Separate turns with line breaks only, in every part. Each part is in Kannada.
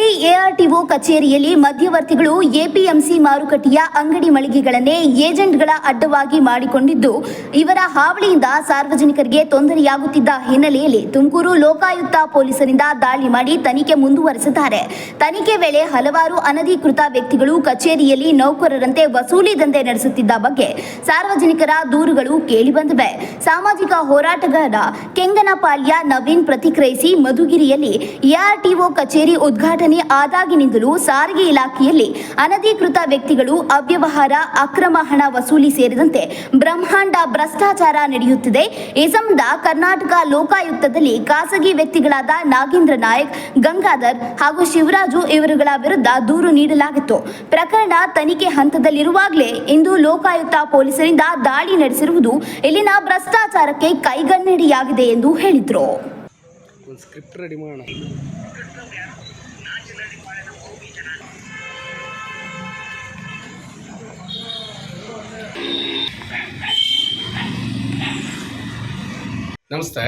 ಎಆರ್ಟಿಒ ಕಚೇರಿಯಲ್ಲಿ ಮಧ್ಯವರ್ತಿಗಳು ಎಪಿಎಂಸಿ ಮಾರುಕಟ್ಟೆಯ ಅಂಗಡಿ ಮಳಿಗೆಗಳನ್ನೇ ಏಜೆಂಟ್ಗಳ ಅಡ್ಡವಾಗಿ ಮಾಡಿಕೊಂಡಿದ್ದು, ಇವರ ಹಾವಳಿಯಿಂದ ಸಾರ್ವಜನಿಕರಿಗೆ ತೊಂದರೆಯಾಗುತ್ತಿದ್ದ ಹಿನ್ನೆಲೆಯಲ್ಲಿ ತುಮಕೂರು ಲೋಕಾಯುಕ್ತ ಪೊಲೀಸರಿಂದ ದಾಳಿ ಮಾಡಿ ತನಿಖೆ ಮುಂದುವರೆಸಿದ್ದಾರೆ. ತನಿಖೆ ವೇಳೆ ಹಲವಾರು ಅನಧಿಕೃತ ವ್ಯಕ್ತಿಗಳು ಕಚೇರಿಯಲ್ಲಿ ನೌಕರರಂತೆ ವಸೂಲಿ ದಂಧೆ ನಡೆಸುತ್ತಿದ್ದ ಬಗ್ಗೆ ಸಾರ್ವಜನಿಕರ ದೂರುಗಳು ಕೇಳಿಬಂದಿವೆ. ಸಾಮಾಜಿಕ ಹೋರಾಟಗಾರ ಕೆಂಗನಪಾಳ್ಯ ನವೀನ್ ಪ್ರತಿಕ್ರಿಯಿಸಿ, ಮಧುಗಿರಿಯಲ್ಲಿ ಎಆರ್ಟಿಒ ಕಚೇರಿ ಉದ್ಘಾಟನೆ ಆದಾಗಿನಿಂದಲೂ ಸಾರಿಗೆ ಇಲಾಖೆಯಲ್ಲಿ ಅನಧಿಕೃತ ವ್ಯಕ್ತಿಗಳು ಅವ್ಯವಹಾರ, ಅಕ್ರಮ ಹಣ ವಸೂಲಿ ಸೇರಿದಂತೆ ಬ್ರಹ್ಮಾಂಡ ಭ್ರಷ್ಟಾಚಾರ ನಡೆಯುತ್ತಿದೆ. ಈ ಸಂಬಂಧ ಕರ್ನಾಟಕ ಲೋಕಾಯುಕ್ತದಲ್ಲಿ ಖಾಸಗಿ ವ್ಯಕ್ತಿಗಳಾದ ನಾಗೇಂದ್ರ ನಾಯಕ್, ಗಂಗಾಧರ್ ಹಾಗೂ ಶಿವರಾಜು ಇವರುಗಳ ವಿರುದ್ಧ ದೂರು ನೀಡಲಾಗಿತ್ತು. ಪ್ರಕರಣ ತನಿಖೆ ಹಂತದಲ್ಲಿರುವಾಗಲೇ ಇಂದು ಲೋಕಾಯುಕ್ತ ಪೊಲೀಸರಿಂದ ದಾಳಿ ನಡೆಸಿರುವುದು ಇಲ್ಲಿನ ಭ್ರಷ್ಟಾಚಾರಕ್ಕೆ ಕೈಗನ್ನಡಿಯಾಗಿದೆ ಎಂದು ಹೇಳಿದರು.
ಸ್ಕ್ರಿಪ್ಟ್ ರೆಡಿ ಮಾಡೋಣ. ನಮಸ್ತೆ.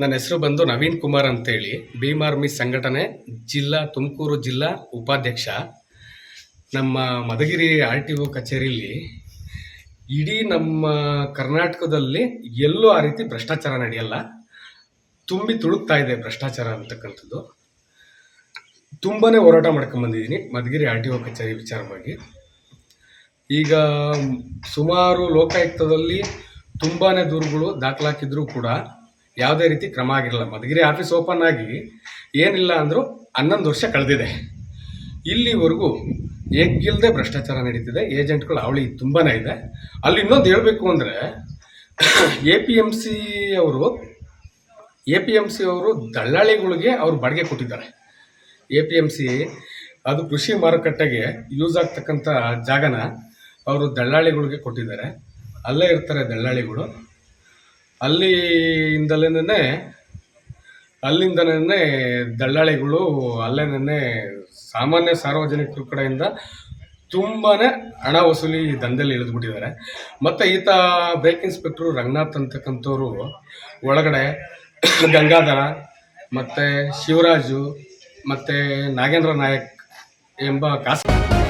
ನನ್ನ ಹೆಸರು ಬಂದು ನವೀನ್ ಕುಮಾರ್ ಅಂತೇಳಿ. ಭೀಮ್ ಆರ್ಮಿ ಸಂಘಟನೆ ಜಿಲ್ಲಾ ತುಮಕೂರು ಜಿಲ್ಲಾ ಉಪಾಧ್ಯಕ್ಷ. ನಮ್ಮ ಮಧುಗಿರಿ ಆರ್ ಟಿ ಒ ಕಚೇರಿಯಲ್ಲಿ ಇಡೀ ನಮ್ಮ ಕರ್ನಾಟಕದಲ್ಲಿ ಎಲ್ಲೂ ಆ ರೀತಿ ಭ್ರಷ್ಟಾಚಾರ ನಡೆಯಲ್ಲ. ತುಂಬಿ ತುಳುಕ್ತಾ ಇದೆ ಭ್ರಷ್ಟಾಚಾರ ಅಂತಕ್ಕಂಥದ್ದು. ತುಂಬಾನೇ ಹೋರಾಟ ಮಾಡ್ಕೊಂಬಂದಿದ್ದೀನಿ. ಮಧುಗಿರಿ ಆರ್ ಟಿ ಒ ಕಚೇರಿ ವಿಚಾರವಾಗಿ. ಈಗ ಸುಮಾರು ಲೋಕಾಯುಕ್ತದಲ್ಲಿ ತುಂಬಾ ದೂರುಗಳು ದಾಖಲಾಕಿದ್ರೂ ಕೂಡ ಯಾವುದೇ ರೀತಿ ಕ್ರಮ ಆಗಿರಲ್ಲ. ಮಧುಗಿರಿ ಆಫೀಸ್ ಓಪನ್ ಆಗಿ ಏನಿಲ್ಲ ಅಂದರೂ ಹನ್ನೊಂದು ವರ್ಷ ಕಳೆದಿದೆ. ಇಲ್ಲಿವರೆಗೂ ಎಗ್ಗಿಲ್ಲದೆ ಭ್ರಷ್ಟಾಚಾರ ನಡೀತಿದೆ. ಏಜೆಂಟ್ಗಳು ಅವಳಿ ತುಂಬಾ ಇದೆ. ಅಲ್ಲಿ ಇನ್ನೊಂದು ಹೇಳಬೇಕು ಅಂದರೆ ಎ ಪಿ ಎಂ ಸಿ ಅವರು, ಎ ಪಿ ಎಂ ಸಿ ಅವರು ದಳ್ಳಾಳಿಗಳಿಗೆ ಅವರು ಬಾಡಿಗೆ ಕೊಟ್ಟಿದ್ದಾರೆ. ಎ ಪಿ ಎಂ ಸಿ ಅದು ಕೃಷಿ ಮಾರುಕಟ್ಟೆಗೆ ಯೂಸ್ ಆಗ್ತಕ್ಕಂಥ ಜಾಗನ ಅವರು ದಳ್ಳಾಳಿಗಳಿಗೆ ಕೊಟ್ಟಿದ್ದಾರೆ. ಅಲ್ಲೇ ಇರ್ತಾರೆ ದಳ್ಳಾಳಿಗಳು ಅಲ್ಲಿಂದಲೇ ಅಲ್ಲಿಂದನೇ ದಳ್ಳಾಳಿಗಳು ಅಲ್ಲೇನೇ ಸಾಮಾನ್ಯ ಸಾರ್ವಜನಿಕರ ಕಡೆಯಿಂದ ತುಂಬಾ ಹಣ ವಸೂಲಿ ದಂಧೆಯಲ್ಲಿ ಇಳಿದ್ಬಿಟ್ಟಿದ್ದಾರೆ. ಮತ್ತು ಈತ ಬ್ರೇಕ್ ಇನ್ಸ್ಪೆಕ್ಟ್ರು ರಂಗನಾಥ್ ಅಂತಕ್ಕಂಥವ್ರು ಒಳಗಡೆ ಗಂಗಾಧರ, ಮತ್ತು ಶಿವರಾಜು ಮತ್ತು ನಾಗೇಂದ್ರ ನಾಯಕ್ ಎಂಬ ಖಾಸಗಿ